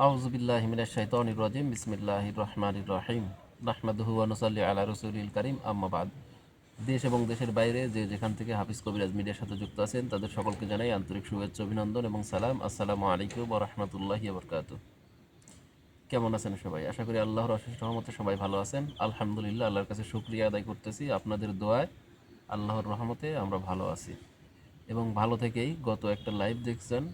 আউজুবিল্লাহ মিনাশ-শাইতানির রাজিম, বিসমিল্লাহির রহমানির রহিম। নাহমাদুহু ওয়া নুসাল্লি আলা রাসূলিল কারীম, আম্মা বাদ। দেশ এবং দেশের বাইরে যে যেখান থেকে হাফিজ কবিরাজ মিডিয়ার সাথে যুক্ত আছেন, তাদের সকলকে জানাই আন্তরিক শুভেচ্ছা, অভিনন্দন এবং সালাম। আসসালামু আলাইকুম ওয়া রাহমাতুল্লাহি ওয়া কেমন আছেন সবাই? আশা করি আল্লাহর অশেষ রহমতে সবাই ভালো আছেন। আলহামদুলিল্লাহ, আল্লাহর কাছে শুকরিয়া আদায় করতেছি আপনাদের দোয়ায়। আল্লাহর রহমতে আমরা ভালো আছি। এবং ভালো থেকেই গত একটা লাইভ দেখছেন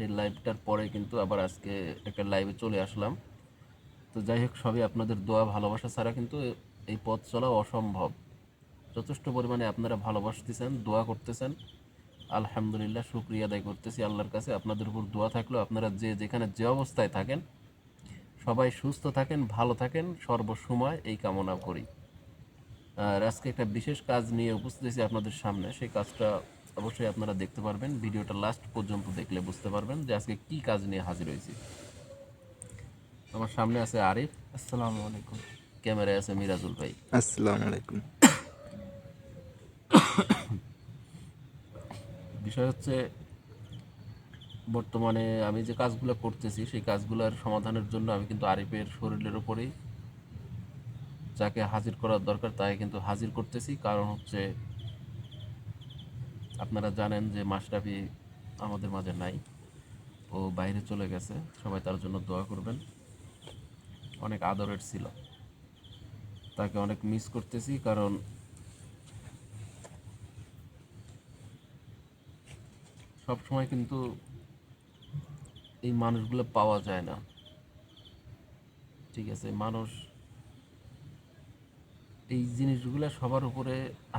সেই লাইভটার পরে কিন্তু আবার আজকে একটা লাইভে চলে আসলাম। তো যাই হোক, সবই আপনাদের দোয়া, ভালোবাসা ছাড়া কিন্তু এই পথ চলা অসম্ভব। যথেষ্ট পরিমাণে আপনারা ভালোবাসতেছেন, দোয়া করতেছেন। আলহামদুলিল্লাহ, শুক্রিয়া আদায় করতেছি আল্লাহর কাছে। আপনাদের উপর দোয়া থাকলেও আপনারা যে যেখানে যে অবস্থায় থাকেন, সবাই সুস্থ থাকেন, ভালো থাকেন, সর্বসময় এই কামনা করি। আর আজকে একটা বিশেষ কাজ নিয়ে উপস্থিত আপনাদের সামনে। সেই কাজটা অবশ্যই আপনারা দেখতে পারবেন। ভিডিওটা লাস্ট পর্যন্ত দেখলে বুঝতে পারবেন যে আজকে কি কাজ নিয়ে হাজির হয়েছি। আমার সামনে আছে আরিফ। আসসালামু আলাইকুম। ক্যামেরায় আছে মিরাজুল ভাই। আসসালামু আলাইকুম। বিষয় হচ্ছে বর্তমানে আমি যে কাজগুলো করতেছি সেই কাজগুলোর সমাধানের জন্য আমি কিন্তু আরিফের শরীরের উপরেই যাকে হাজির করার দরকার তাকে কিন্তু হাজির করতেছি। কারণ হচ্ছে আপনারা জানেন যে মাশরাফি আমাদের মাঝে নাই। ও বাইরে চলে গেছে। সবাই তার জন্য দোয়া করবেন। অনেক আদরের ছিল। তাকে অনেক মিস করতেছি কারণ সব সময় কিন্তু এই মানুষগুলো পাওয়া যায় না। ঠিক আছে, মানুষ এই জিনিসগুলো সবার উপরে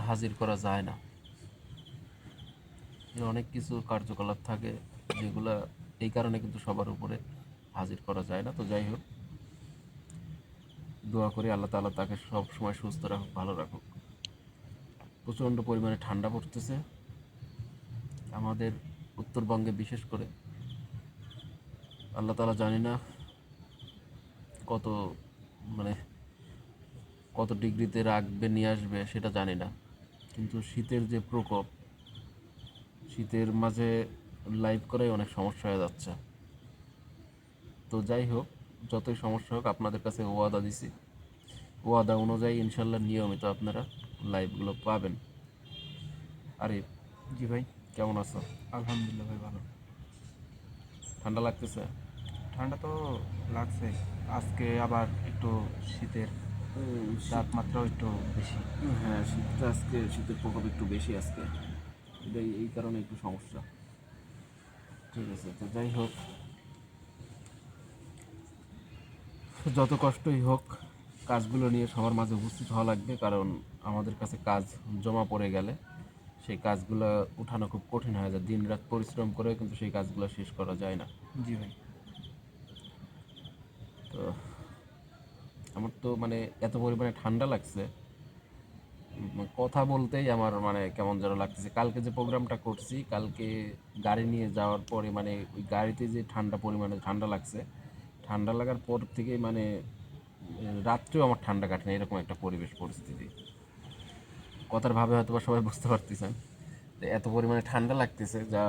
হাজির করা যায় না। অনেক কিছু কার্যকলাপ থাকে যেগুলা এই কারণে কিন্তু সবার উপরে হাজির করা যায় না। তো যাই হোক, দোয়া করি আল্লাহ তাআলা তাকে সব সময় সুস্থ রাখুক, ভালো রাখুক। প্রচণ্ড পরিমাণে ঠান্ডা পড়তেছে। আমাদের উত্তরবঙ্গে বিশেষ করে আল্লাহ তালা জানি না কত মানে কত ডিগ্রিতে রাখবে, নিয়ে আসবে সেটা জানি না। কিন্তু শীতের যে প্রকোপ শীতের মাঝে লাইভ করাই অনেক সমস্যা হয়ে যাচ্ছে। তো যাই হোক যতই সমস্যা হোক আপনাদের কাছে ওয়াদা দিছি। ওয়াদা অনুযায়ী ইনশাল্লাহ নিয়মিত আপনারা লাইভগুলো পাবেন। আরে জি ভাই কেমন আছো? আলহামদুলিল্লাহ ভাই ভালো। ঠান্ডা লাগতেছে? ঠান্ডা তো লাগছে। আজকে আবার একটু শীতের তাপমাত্রাও একটু বেশি। হ্যাঁ শীতটা আজকে শীতের প্রকোপ একটু বেশি আজকে। এটাই এই কারণে একটু সমস্যা। ঠিক আছে তো যাই হোক। যত কষ্টই হোক কাজগুলো নিয়ে সবার মাঝে উপস্থিত হওয়া লাগবে কারণ আমাদের কাছে কাজ জমা পড়ে গেলে সেই কাজগুলো উঠানো খুব কঠিন হয়ে যায়। দিন রাত পরিশ্রম করে কিন্তু সেই কাজগুলো শেষ করা যায় না। জি ভাই। তো আমার তো মানে এত পরিমাণে ঠান্ডা লাগছে কথা বলতেই আমার মানে কেমন যেন লাগতেছে। কালকে যে প্রোগ্রামটা করছি, কালকে গাড়ি নিয়ে যাওয়ার পরে মানে ওই গাড়িতে যে ঠান্ডা পরিমাণে ঠান্ডা লাগছে, ঠান্ডা লাগার পর থেকে মানে রাত্রেও আমার ঠান্ডা কাটে না, এরকম একটা পরিবেশ পরিস্থিতি। কথার ভাবে হয়তো বা সবাই বুঝতে পারতেছেন এত পরিমাণে ঠান্ডা লাগতেছে যা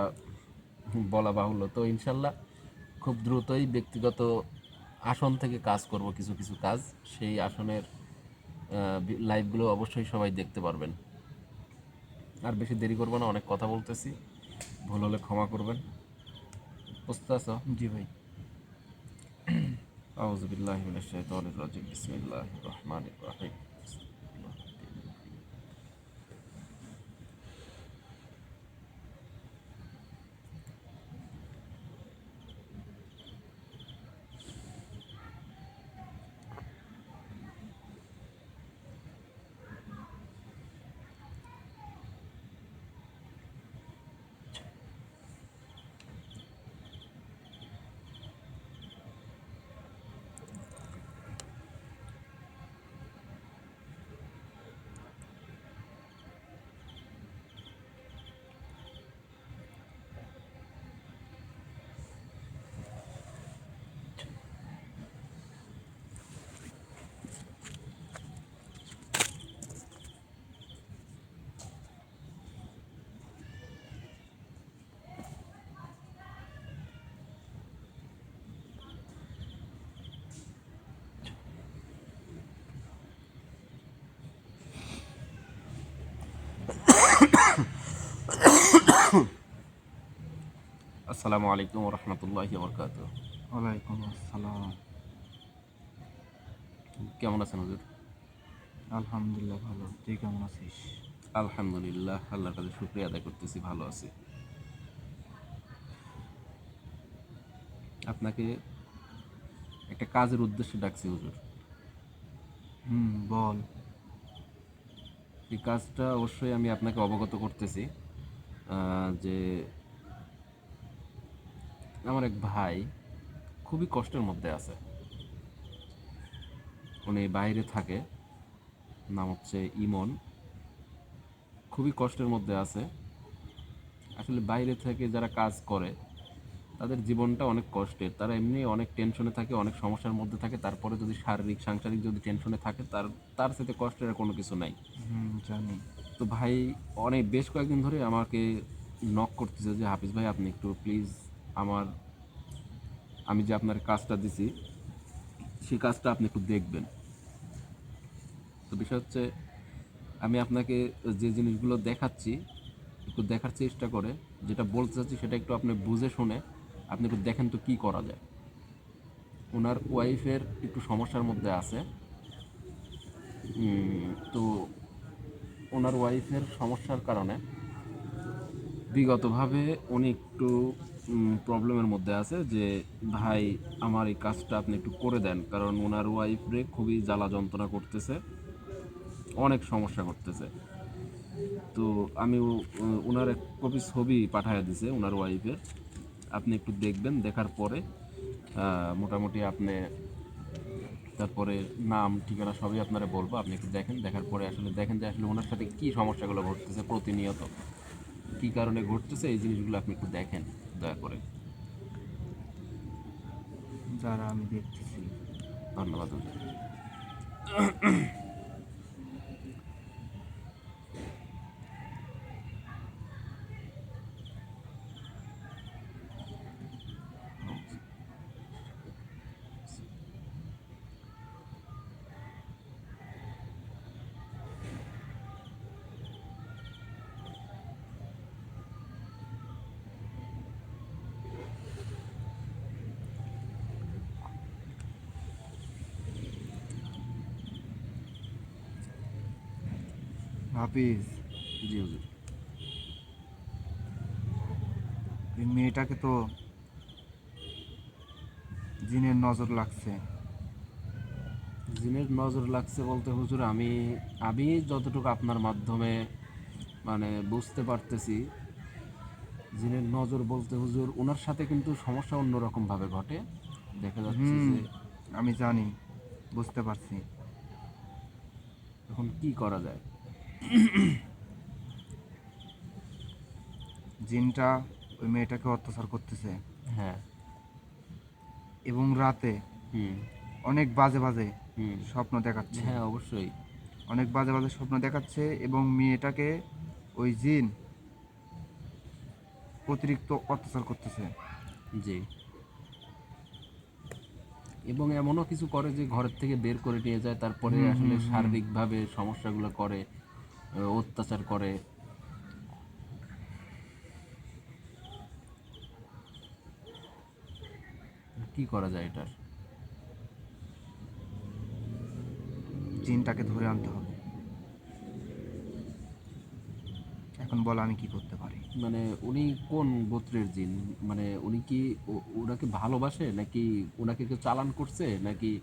বলা বাহুল্য। তো ইনশাল্লাহ খুব দ্রুতই ব্যক্তিগত আসন থেকে কাজ করব, কিছু কিছু কাজ। সেই আসনের লাইভগুলো অবশ্যই সবাই দেখতে পারবেন। আর বেশি দেরি করব না অনেক কথা বলতেছি। ভুল হলে ক্ষমা করবেন। বুঝতে আছো জি ভাই। আউযু বিল্লাহি মিনাশ শাইতানির রাজিম। রহমানির রহিম। আসসালামু আলাইকুম রহমতুল্লাহি বরকাত ওয়ালাইকুম আসসালাম। কেমন আছেন হুজুর? আলহামদুলিল্লাহ ভালো। তুই কেমন আছিস? আলহামদুলিল্লাহ আল্লাহর কাছে শুক্রিয়া আদায় করতেছি ভালো আছি। আপনাকে একটা কাজের উদ্দেশ্যে ডাকছি হুজুর। হুম বল। এই কাজটা অবশ্যই আমি আপনাকে অবগত করতেছি যে আমার এক ভাই খুবই কষ্টের মধ্যে আছে। উনি বাইরে থাকে নাম হচ্ছে ইমন। খুবই কষ্টের মধ্যে আছে। আসলে বাইরে থেকে যারা কাজ করে তাদের জীবনটা অনেক কষ্টের। তারা এমনি অনেক টেনশনে থাকে অনেক সমস্যার মধ্যে থাকে। তারপরে যদি শারীরিক সাংসারিক যদি টেনশনে থাকে তার তার সাথে কষ্টের আর কোনো কিছু নাই। জানি। তো ভাই অনেক বেশ কয়েকদিন ধরে আমাকে নক করতেছে যে হাফিজ ভাই আপনি একটু প্লিজ আমার, আমি যে আপনার কাজটা দিছি, সেই কাজটা আপনি একটু দেখবেন। তো বিষয় হচ্ছে, আমি আপনাকে যে জিনিসগুলো দেখাচ্ছি, একটু দেখার চেষ্টা করে, যেটা বলতে চাচ্ছি সেটা একটু আপনি বুঝে শুনে আপনি একটু দেখেন তো কী করা যায়। ওনার ওয়াইফের একটু সমস্যার মধ্যে আছে। তো ওনার ওয়াইফের সমস্যার কারণে বিগতভাবে উনি একটু প্রবলেমের মধ্যে আছে যে, ভাই, আমার এই কাজটা আপনি একটু করে দেন। কারণ ওনার ওয়াইফরে খুবই জ্বালা যন্ত্রণা করতেছে, অনেক সমস্যা করতেছে। তো আমি ওনার এক কপি ছবি পাঠায় দিছে ওনার ওয়াইফের আপনি একটু দেখবেন, দেখার পরে মোটামুটি আপনি, তারপরে নাম, ঠিকানা সবই আপনারা বলব। আপনি একটু দেখেন, দেখার পরে আসলে দেখেন যে আসলে ওনার সাথে কী সমস্যাগুলো ঘটতেছে প্রতিনিয়ত। কী কারণে ঘটতেছে এই জিনিসগুলো আপনি একটু দেখেন দয়া করে। যারা আমি দেখতেছি। ধন্যবাদ। হাফিজ। জি হুজুর। এই মেয়েটাকে তো জিনের নজর লাগছে। জিনের নজর লাগছে বলতে হুজুর আমি আমি যতটুকু আপনার মাধ্যমে মানে বুঝতে পারতেছি জিনের নজর বলতে হুজুর ওনার সাথে কিন্তু সমস্যা অন্যরকম ভাবে ঘটে। দেখা যাচ্ছে যে আমি জানি বুঝতে পারছি। এখন কি করা যায়? জিনটা ওই মেয়েটাকে অত্যাচার করতেছে। হ্যাঁ। এবং রাতে অনেক বাজে বাজে স্বপ্ন দেখাচ্ছে। হ্যাঁ অবশ্যই। অনেক বাজে বাজে স্বপ্ন দেখাচ্ছে এবং মেয়েটাকে ওই জিন অতিরিক্ত অত্যাচার করতেছে। জি। এবং এমনও কিছু করে যে ঘরের থেকে বের করে নিয়ে যায় তারপরে আসলে। শারীরিকভাবে সমস্যাগুলো করে। অত্যাচার করে। কি করা যায় এটার? জিনটাকে ধরে আনতে হবে। এখন বল আমি কি করতে পারি? মানে উনি কোন গোত্রের জিন? মানে উনি কি ওনাকে ভালোবাসে নাকি ওনাকে কেউ চালান করছে নাকি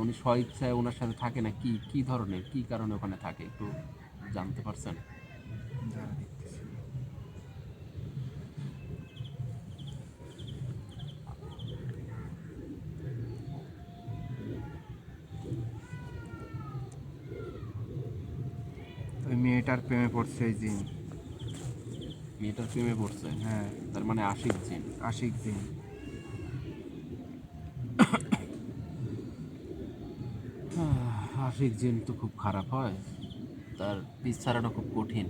উনি স্ব ইচ্ছায় ওনার সাথে থাকে না? কি কি ধরনের? কি কারণে ওখানে থাকে? একটু জানতে পারছেন? ওই মেয়েটার প্রেমে পড়ছে এই জিন। মেয়েটার প্রেমে পড়ছে? হ্যাঁ। তার মানে আশিক জিন? আশিক জিন। আশিক জিন তো খুব খারাপ হয়। তার পিস ছাড়াটা খুব কঠিন।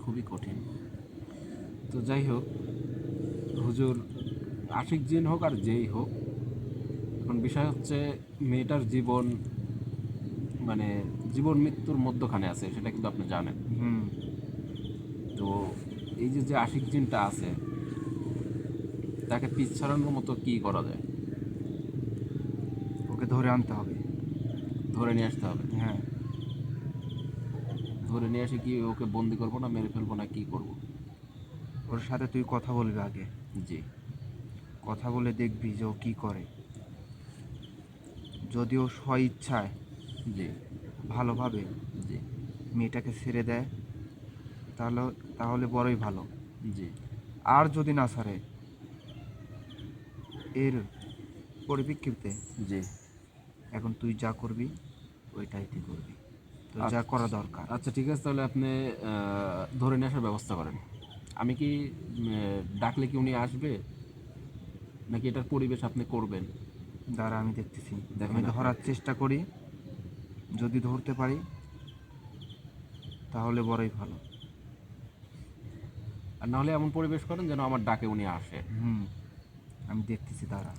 খুবই কঠিন। তো যাই হোক হুজুর আশিক জিন হোক আর যেই হোক এখন বিষয় হচ্ছে মেয়েটার জীবন মানে জীবন মৃত্যুর মধ্যখানে আছে সেটা কিন্তু আপনি জানেন। হুম। তো এই যে যে আশিক জিনটা আছে তাকে পিছ ছাড়ানোর মতো কি করা যায়? ওকে ধরে আনতে হবে। ধরে নিয়ে আসতে হবে। হ্যাঁ। ধরে নিয়ে এসে কি ওকে বন্দি করব না মেরে ফেলব না কি করব? ওর সাথে তুই কথা বলবি আগে। জি। কথা বলে দেখবি যে ও কী করে। যদি ও স্ব ইচ্ছায় জি। ভালোভাবে জি। মেয়েটাকে ছেড়ে দেয় তাহলে তাহলে বড়ই ভালো। জি। আর যদি না ছাড়ে এর পরিপ্রেক্ষিতে জি। এখন তুই যা করবি ওইটাই তুই করবি। তো যা আচ্ছা। করা দরকার। আচ্ছা ঠিক আছে তাহলে আপনি ধরে নিয়ে আসার ব্যবস্থা করেন। আমি কি ডাকলে কি উনি আসবে? নাকি এটার পরিবেশ আপনি করবেন? দ্বারা আমি দেখতেছি। দেখেন আমি ধরার চেষ্টা করি। যদি ধরতে পারি তাহলে বড়ই ভালো। আর নাহলে এমন পরিবেশ করেন যেন আমার ডাকে উনি আসে। হুম আমি দেখতেছি দাঁড়া।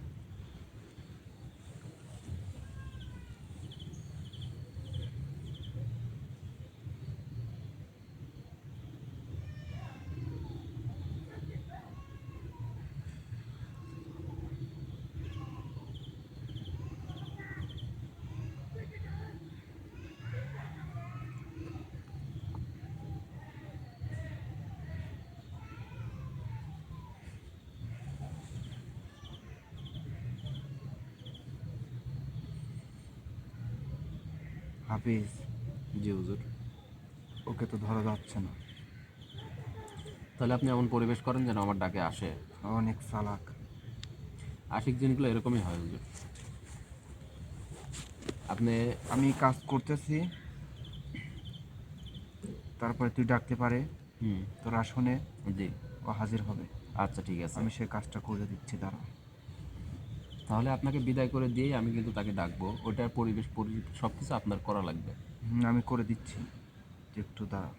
হাফিজ জি হুজুর। ওকে তো ধরা যাচ্ছে না। তাহলে আপনি এমন পরিবেশ করেন যেন আমার ডাকে আসে। অনেক চালাক। আশিক জিনিসগুলো এরকমই হয় হুজুর। আপনি আমি কাজ করতেছি। তারপরে তুই ডাকতে পারে। হুম। তোর আসনে জি। ও হাজির হবে। আচ্ছা ঠিক আছে। আমি সে কাজটা করে দিচ্ছি দাঁড়া। তাহলে আপনাকে বিদায় করে দিয়েই আমি কিন্তু তাকে ডাকবো। ওটার পরিবেশ, পরি সব কিছু আপনার করা লাগবে। আমি করে দিচ্ছি। একটু দাঁড়া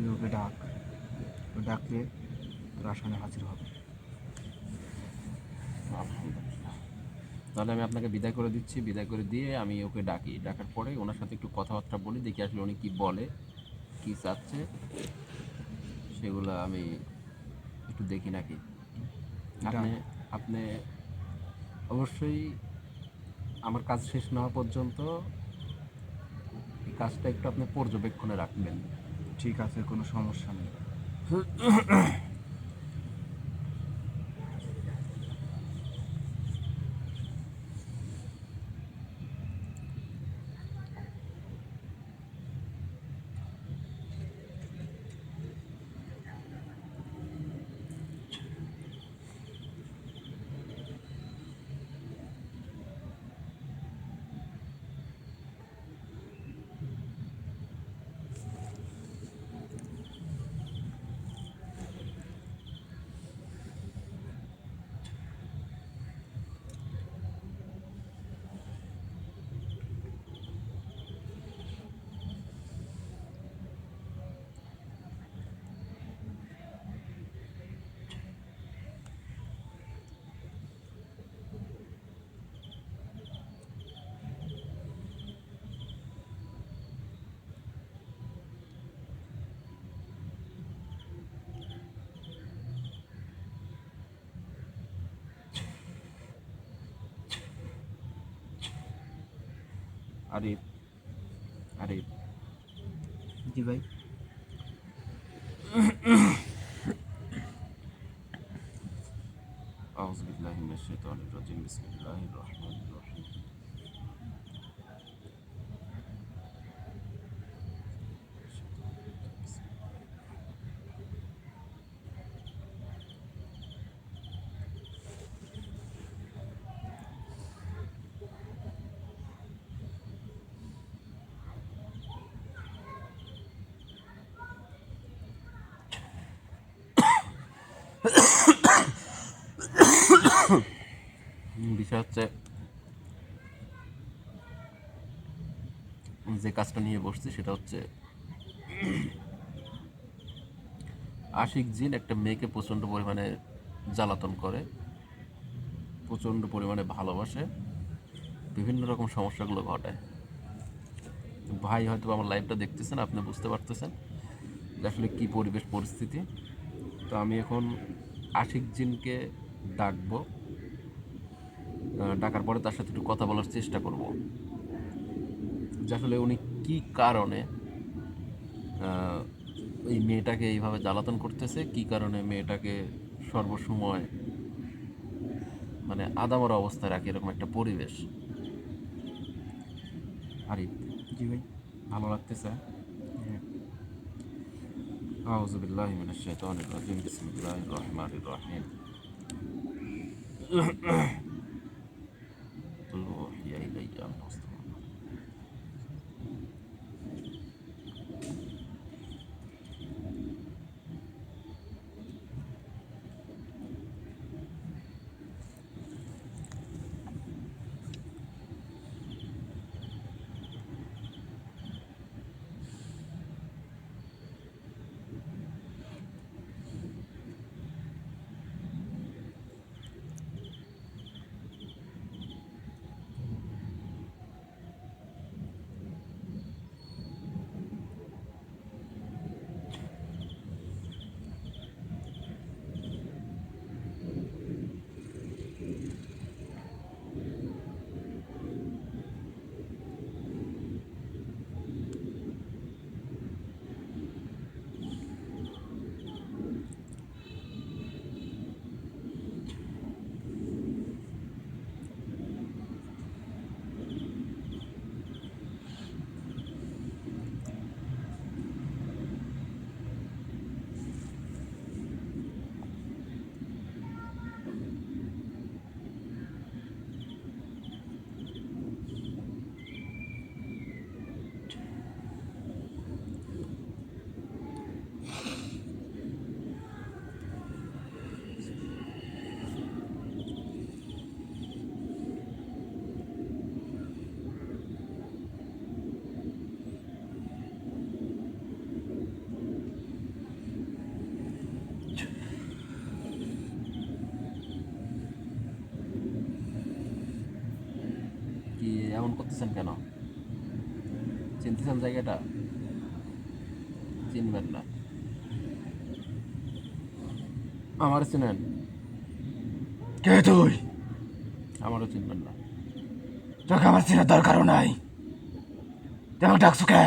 তুই ওকে ডাক ও ডাকলে তোর আসনে হাজির হবে। তাহলে আমি আপনাকে বিদায় করে দিচ্ছি। বিদায় করে দিয়ে আমি ওকে ডাকি। ডাকার পরে ওনার সাথে একটু কথাবার্তা বলি দেখি আসলে উনি কী বলে কি চাচ্ছে। সেগুলো আমি একটু দেখি নাকি। আপনি আপনি অবশ্যই আমার কাজ শেষ না হওয়া পর্যন্ত এই কাজটা একটু আপনি পর্যবেক্ষণে রাখবেন। ঠিক আছে কোনো সমস্যা নেই। Uh-uh. আরিফ আরিফ জি ভাই أعوذ بالله من الشيطان الرجيم بسم الله الرحمن الرحيم বিষয় হচ্ছে যে কাজটা নিয়ে বসছি সেটা হচ্ছে আশিক জিন একটা মেয়েকে প্রচণ্ড পরিমাণে জ্বালাতন করে, প্রচণ্ড পরিমাণে ভালোবাসে, বিভিন্ন রকম সমস্যাগুলো ঘটায়। ভাই হয়তো আমার লাইভটা দেখতেছেন, আপনি বুঝতে পারতেছেন আসলে কী পরিবেশ, পরিস্থিতি। তো আমি এখন আশিক জিনকে ডাকবো। ডাকার পরে তার সাথে একটু কথা বলার চেষ্টা করব যে আসলে উনি কি কারণে আহ, এই মেয়েটাকে এইভাবে জ্বালাতন করতেছে কি কারণে মেয়েটাকে সর্বসময় মানে আদামর অবস্থায় রাখে এরকম একটা পরিবেশ আরিফ জি ভাই ভালো লাগতেছে أعوذ بالله من الشيطان الرجيم بسم الله الرحمن الرحيم এমন করতেছেন কেন? চিনতেছেন জায়গাটা? চিনবেন না। আমার চিনেন। কে তুই? আমারও চিনবেন না। তোকে আমার চেনার দরকারও নাই। তেমন ডাকছো কে?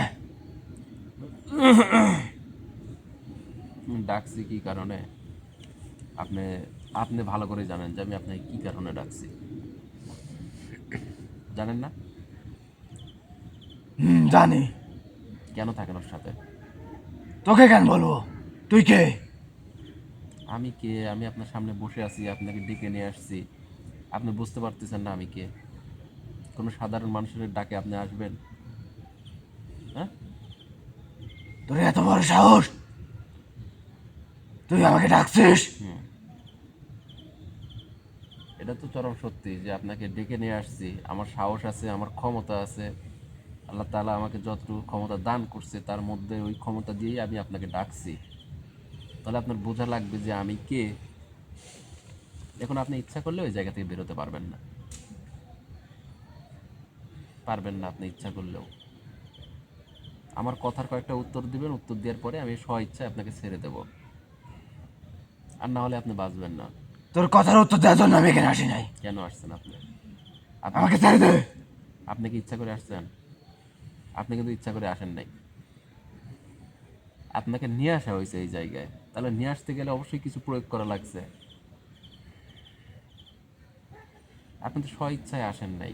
ডাকছি কি কারণে? আপনি আপনি ভালো করে জানেন যে আমি আপনাকে কি কারণে ডাকছি। জানেন না? হুম জানি। কেন থাকেন ওর সাথে? তোকে কেন বলব? তুই কে? আমি কে? আমি আপনার সামনে বসে আছি আপনাকে ডেকে নিয়ে আসছি। আপনি বুঝতে পারতেছেন না আমি কে। কোনো সাধারণ মানুষের ডাকে আপনি আসবেন? হ্যাঁ? তোর এত বড় সাহস? তুই আমাকে ডাকছিস? হুম। এটা তো চরম সত্যি যে আপনাকে ডেকে নিয়ে আসছি। আমার সাহস আছে, আমার ক্ষমতা আছে। আল্লাহ তালা আমাকে যতটুকু ক্ষমতা দান করছে, তার মধ্যে ওই ক্ষমতা দিয়েই আমি আপনাকে ডাকছি। তাহলে আপনার বোঝা লাগবে যে আমি কে। এখন আপনি ইচ্ছা করলে ওই জায়গা থেকে বেরোতে পারবেন না। পারবেন না আপনি ইচ্ছা করলেও। আমার কথার কয়েকটা উত্তর দিবেন, উত্তর দেওয়ার পরে আমি স্ব ইচ্ছায় আপনাকে ছেড়ে দেব। আর না হলে আপনি বাঁচবেন না। তোর কথার উত্তর দেওয়ার জন্য আমি এখানে আসি নাই। কেন আসছেন আপনি? আপনি আমাকে ছেড়ে দে। আপনি কি ইচ্ছা করে আসছেন? আপনি কিন্তু ইচ্ছা করে আসেন নাই। আপনাকে নিয়ে আসা হয়েছে এই জায়গায়। তাহলে নিয়ে আসতে গেলে অবশ্যই কিছু প্রয়োগ করা লাগছে। আপনি তো স্ব ইচ্ছায় আসেন নাই।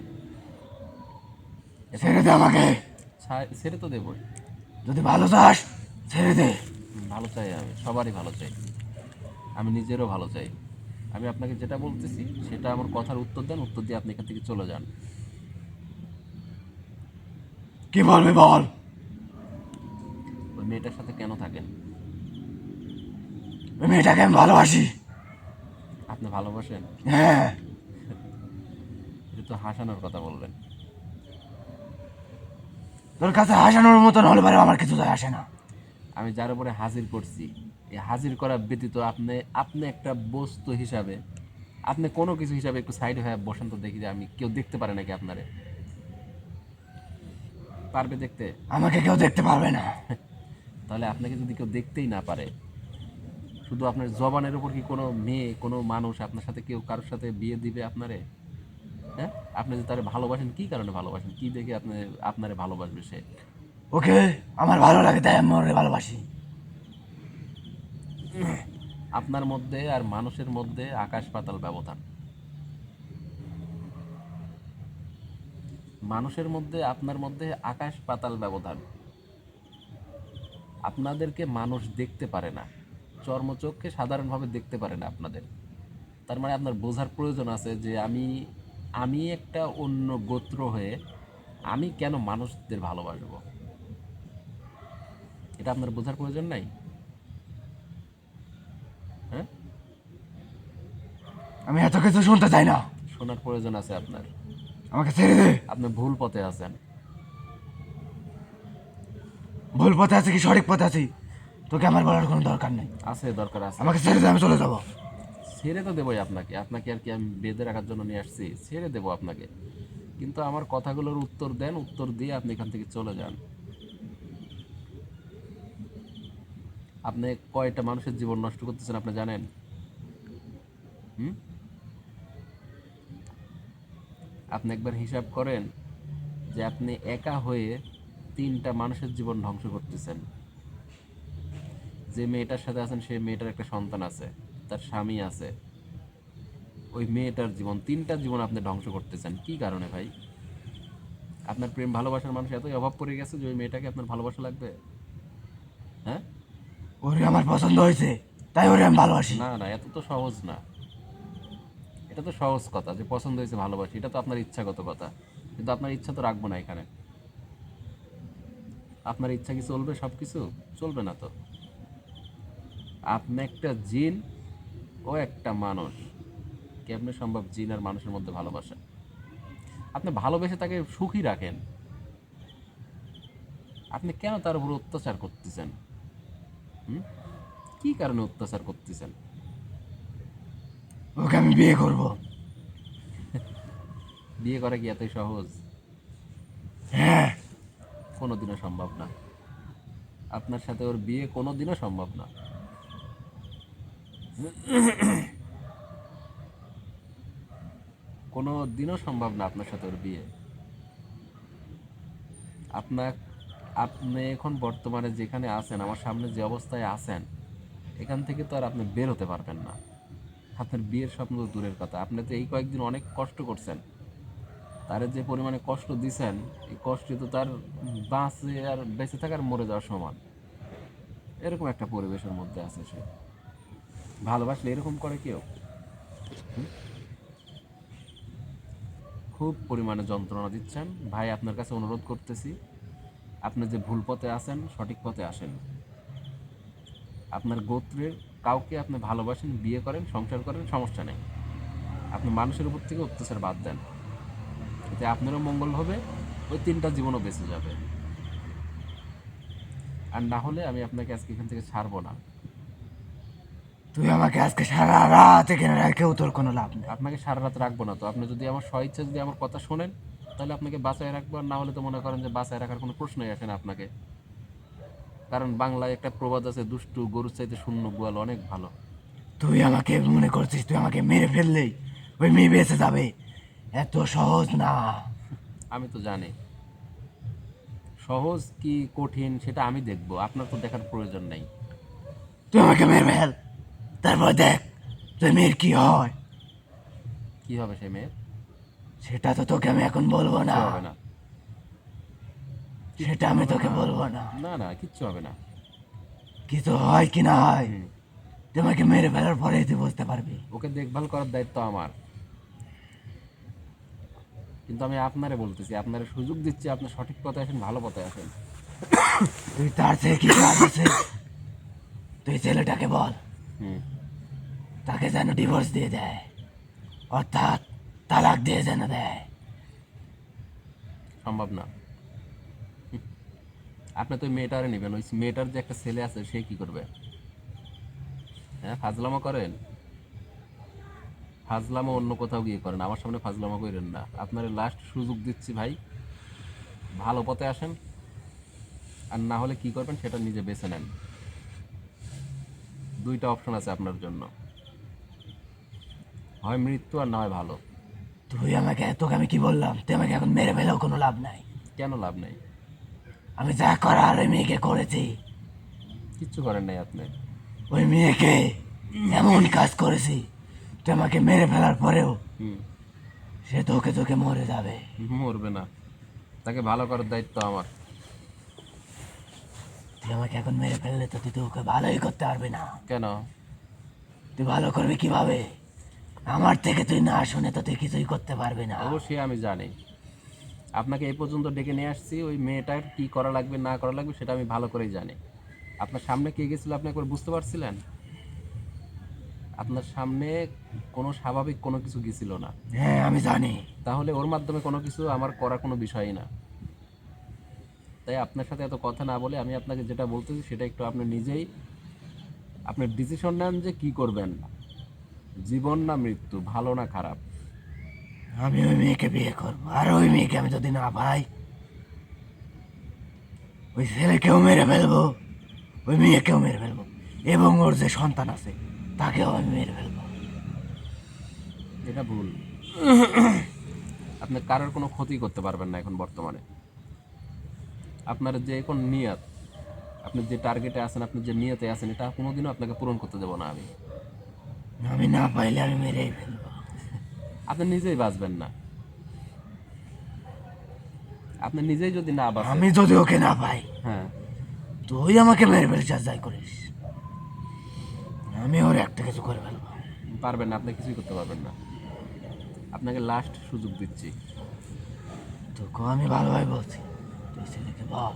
ছেড়ে দে আমাকে। ছেড়ে তো দেবই যদি ভালো চাস ছেড়ে দে। ভালো চাই আমি সবারই ভালো চাই। আমি নিজেরও ভালো চাই। আমি আপনাকে যেটা বলতেছি সেটা আমার কথার উত্তর দেন উত্তর দিয়ে আপনি এখান থেকে চলে যান। কি বলবি বল? ওই মেয়েটার সাথে কেন থাকেন? ওই মেয়েটাকে আমি ভালোবাসি। আপনি ভালোবাসেন? হ্যাঁ। এটা তো হাসানোর কথা বললেন। তোর কাছে হাসানোর মতন হলে পারে আমার কিছু যায় আসে না। আমি যার উপরে হাজির করছি হাজির করা ব্যতীত আপনি আপনি একটা বস্তু হিসাবে আপনি কোনো কিছু হিসাবে একটু সাইড হয়ে বসেন তো দেখি যে আমি কেউ দেখতে পারে নাকি আপনারে। পারবে দেখতে? আমাকে কেউ দেখতে পারবে না। তাহলে আপনাকে যদি কেউ দেখতেই না পারে শুধু আপনার জবানের উপর কি কোনো মেয়ে কোনো মানুষ আপনার সাথে কেউ কারোর সাথে বিয়ে দিবে আপনারে? হ্যাঁ? আপনি যে তারে ভালোবাসেন কি কারণে ভালোবাসেন? কি দেখে আপনি আপনারে ভালোবাসবে সে? ওকে আমার ভালো লাগে তাই আমি ভালোবাসি। আপনার মধ্যে আর মানুষের মধ্যে আকাশ পাতাল ব্যবধান। মানুষের মধ্যে, আপনার মধ্যে আকাশ পাতাল ব্যবধান। আপনাদেরকে মানুষ দেখতে পারে না। চর্মচক্ষে সাধারণভাবে দেখতে পারে না আপনাদের। তার মানে আপনার বোঝার প্রয়োজন আছে যে আমি আমি একটা অন্য গোত্র হয়ে আমি কেন মানুষদের ভালোবাসবো? এটা আপনার বোঝার প্রয়োজন নাই হ্যাঁ আমি এত কিছু শুনতে চাই না। শোনার প্রয়োজন আছে আপনার। আমাকে ছেড়ে দে। আপনি ভুল পথে আছেন। ভুল পথে আছে কি সঠিক পথে আছি? তোকে আমার বলার কোনো দরকার নেই। আছে দরকার আছে। আমাকে ছেড়ে দে আমি চলে যাব। ছেড়ে তো দেবোই আপনাকে। আপনাকে আর কি আমি বেঁধে রাখার জন্য নিয়ে আসছি? ছেড়ে দেবো আপনাকে। কিন্তু আমার কথাগুলোর উত্তর দেন উত্তর দিয়ে আপনি এখান থেকে চলে যান। আপনি কয়টা মানুষের জীবন নষ্ট করতেছেন আপনি জানেন? হুম? আপনি একবার হিসাব করেন যে আপনি একা হয়ে তিনটা মানুষের জীবন ধ্বংস করতেছেন। যে মেয়েটার সাথে আছেন সেই মেয়েটার একটা সন্তান আছে তার স্বামী আছে। ওই মেয়েটার জীবন তিনটা জীবন আপনি ধ্বংস করতেছেন। কি কারণে ভাই? আপনার প্রেম ভালোবাসার মানুষ এতই অভাব পড়ে গেছে যে ওই মেয়েটাকে আপনার ভালোবাসা লাগবে? হ্যাঁ? ওরে আমার পছন্দ হয়েছে তাই ওরে আমি ভালোবাসি। না না এত তো সহজ না। এটা তো সহজ কথা, যে পছন্দ হয়েছে, ভালোবাসি, এটা তো আপনার ইচ্ছাগত কথা। কিন্তু আপনার ইচ্ছা তো রাখব না এখানে। আপনার ইচ্ছা কি চলবে? সব কিছু চলবে না তো। আপনি একটা জিন ও একটা মানুষ। কেমনে সম্ভব জিন আর মানুষের মধ্যে ভালোবাসা? আপনি ভালোবেসে তাকে সুখী রাখেন। আপনি কেন তার উপর অত্যাচার করতেছেন? হুম? কি কারণে অত্যাচার করতেছেন? ওকে আমি বিয়ে করব। বিয়ে করা কি এতই সহজ? হ্যাঁ। কোনোদিনও সম্ভব না। আপনার সাথে ওর বিয়ে কোনোদিনও সম্ভব না। কোনো দিনও সম্ভব না আপনার সাথে ওর বিয়ে। আপনার আপনি এখন বর্তমানে যেখানে আছেন আমার সামনে যে অবস্থায় আছেন এখান থেকে তো আর আপনি বের হতে পারবেন না। আপনার বিয়ের স্বপ্ন তো দূরের কথা। আপনি তো এই কয়েকদিন অনেক কষ্ট করছেন। তার যে পরিমাণে কষ্ট দিছেন, এই কষ্টে তো তার বাঁচে আর বেঁচে থাকার মরে যাওয়ার সমান। এরকম একটা পরিবেশের মধ্যে আছে সে। ভালোবাসলে এরকম করে কেউ? খুব পরিমাণে যন্ত্রণা দিচ্ছেন। ভাই, আপনার কাছে অনুরোধ করতেছি, আপনি যে ভুল পথে আছেন, সঠিক পথে আসেন। আপনার গোত্রের কাউকে আপনি ভালোবাসেন বিয়ে করেন সংসার করেন সমস্যা নেই। আপনি মানুষের উপর থেকে অত্যাচার বাদ দেন। এতে আপনারও মঙ্গল হবে ওই তিনটা জীবনও বেঁচে যাবে। আর না হলে আমি আপনাকে আজকে এখান থেকে ছাড়বো না। তুই আমাকে আজকে সারা রাত এখানে রাখেও তোর কোনো লাভ নেই। আপনাকে সারা রাত রাখব না তো। আপনি যদি আমার স্বইচ্ছা যদি আমার কথা শোনেন তাহলে আপনাকে বাঁচায় রাখব। আর না হলে তো মনে করেন যে বাঁচায় রাখার কোনো প্রশ্নই আসে না আপনাকে। কারণ বাংলায় একটা প্রবাদ আছে দুষ্টু গরুর চাইতে শূন্য গোয়াল অনেক ভালো। তুই আমাকে মনে করছিস তুই আমাকে মেরে ফেললেই ওই মেয়ে বেঁচে যাবে? এত সহজ না। আমি তো জানি। সহজ কি কঠিন সেটা আমি দেখব আপনার তো দেখার প্রয়োজন নেই। তুই আমাকে মেরে ফেল তারপর দেখ তোর মেয়ের কি হয়। কি হবে সে মেয়ের সেটা তো তোকে আমি এখন বলব না। হবে না? সেটা আমি তোকে বলব না। না না কিচ্ছু হবে না। কিছু হয় কি না হয় আমাকে মেরে ফেলার পরেই তুই বুঝতে পারবি। ওকে দেখভাল করার দায়িত্ব আমার। কিন্তু আমি আপনারে বলতেছি আপনারে সুযোগ দিচ্ছি আপনি সঠিক পথে আসেন ভালো পথে আসেন। তুই তার থেকে কি কাজ আছে? তুই ছেলেটাকে বল। তাকে যেন ডিভোর্স দিয়ে দেয়। অর্থাৎ তালাক দিয়ে যেন দেয়। সম্ভব না। আপনি তো ওই মেয়েটারে নেবেন ওই মেয়েটার যে একটা ছেলে আছে সে কি করবে? হ্যাঁ ফাজলামো করেন? ফাজলামা অন্য কোথাও গিয়ে করেন আমার সামনে ফাজলামো করেন না। আপনার লাস্ট সুযোগ দিচ্ছি ভাই ভালো পথে আসেন আর না হলে কি করবেন সেটা নিজে বেছে নেন। দুইটা অপশন আছে আপনার জন্য। হয় মৃত্যু আর না হয় ভালো। তুই আমাকে তোকে আমি কি বললাম? তুই আমাকে এখন মেরে ফেলেও কোনো লাভ নাই। কেন লাভ নেই? আমি যা করার ওই মেয়েকে করেছি। কিচ্ছু করেন নাই আপনি। ওই মেয়েকে এমন কাজ করেছি তুই আমাকে মেরে ফেলার পরেও সে তোকে তোকে মরে যাবে। মরবে না। তাকে ভালো করার দায়িত্ব আমার। তুই আমাকে এখন মেরে ফেললে তো তুই তো ওকে ভালোই করতে পারবি না। কেন? তুই ভালো করবি কীভাবে? আমার থেকে তুই না শুনে তো তুই কিছুই করতে পারবি না। অবশ্যই আমি জানি। আপনাকে এই পর্যন্ত ডেকে নিয়ে আসছি ওই মেয়েটার কি করা লাগবে না করা লাগবে সেটা আমি ভালো করেই জানি। আপনার সামনে কে গেছিল আপনি একবার বুঝতে পারছিলেন? আপনার সামনে কোনো স্বাভাবিক কোনো কিছু গেছিল না। হ্যাঁ আমি জানি। তাহলে ওর মাধ্যমে কোনো কিছু আমার করার কোনো বিষয়ই না। তাই আপনার সাথে এত কথা না বলে আমি আপনাকে যেটা বলতেছি সেটা একটু আপনি নিজেই আপনি ডিসিশন নেন যে কি করবেন। জীবন না মৃত্যু ভালো না খারাপ। আমি ওই মেয়েকে বিয়ে করব। আর ওই মেয়েকে আমি যদি না পাই ওই ছেলেকেও মেরে ফেলব ওই মেয়েকেও মেরে ফেলব এবং ওর যে সন্তান আছে তাকেও আমি মেরে ফেলব। এটা ভুল আপনি কারোর কোনো ক্ষতি করতে পারবেন না এখন বর্তমানে। আপনার যে এখন নিয়ত আপনি যে টার্গেটে আছেন আপনি যে নিয়তে আছেন এটা কোনোদিনও আপনাকে পূরণ করতে দেবো না আমি। আমি না পাইলে আমি মেরেই ফেলব। আপনি নিজেই বাঁচবেন না। আপনি নিজেই যদি না বাঁচেন। আমি যদি ওকে না পাই হ্যাঁ। তুই আমাকে মেরে আর যাই করিস। আমি ওর একটা কিছু করে ফেলব। পারবেন না আপনি কিছুই করতে পারবেন না। আপনাকে লাস্ট সুযোগ দিচ্ছি। তোকে আমি ভালোভাবে বলছি তুই ছেলেকে বল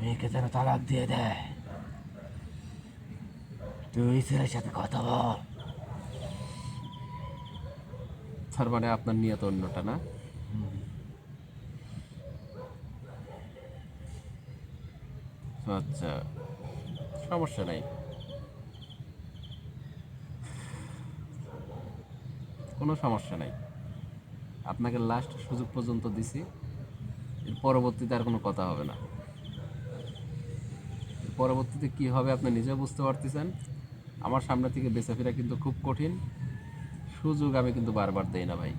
মেয়েকে যেন তালাক দিয়ে দেয়। তুই ছেলের সাথে কথা বল। তার মানে আপনার নিয়ত অন্যটা, না? আচ্ছা সমস্যা নাই। কোনো সমস্যা নাই। আপনাকে লাস্ট সুযোগ পর্যন্ত দিছি। এর পরবর্তীতে আর কোনো কথা হবে না। পরবর্তীতে কি হবে আপনি নিজেও বুঝতে পারতেছেন। আমার সামনে থেকে বেঁচে ফেরা কিন্তু খুব কঠিন। সুযোগ আমি কিন্তু বারবার দেই না ভাই।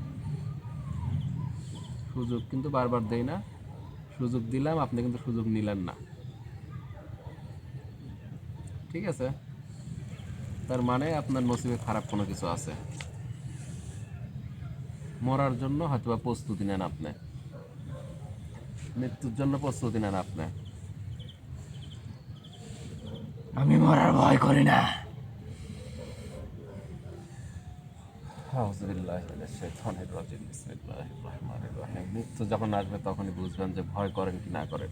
সুযোগ কিন্তু বারবার দেই না। সুযোগ দিলাম, আপনি কিন্তু সুযোগ নিলেন না। ঠিক আছে? তার মানে আপনার নসিবে খারাপ কোনো কিছু আছে। মরার জন্য হয়তো বা প্রস্তুতি নেন আপনি। মৃত্যুর জন্য প্রস্তুতি নেন আপনি। আমি মরার ভয় করি না আউযুবিল্লাহি মিনাশ শাইতানির রাজিম বিসমিল্লাহির রহমানির রহিম যখন আসবে তখনই বুঝবেন যে ভয় করেন কি না করেন।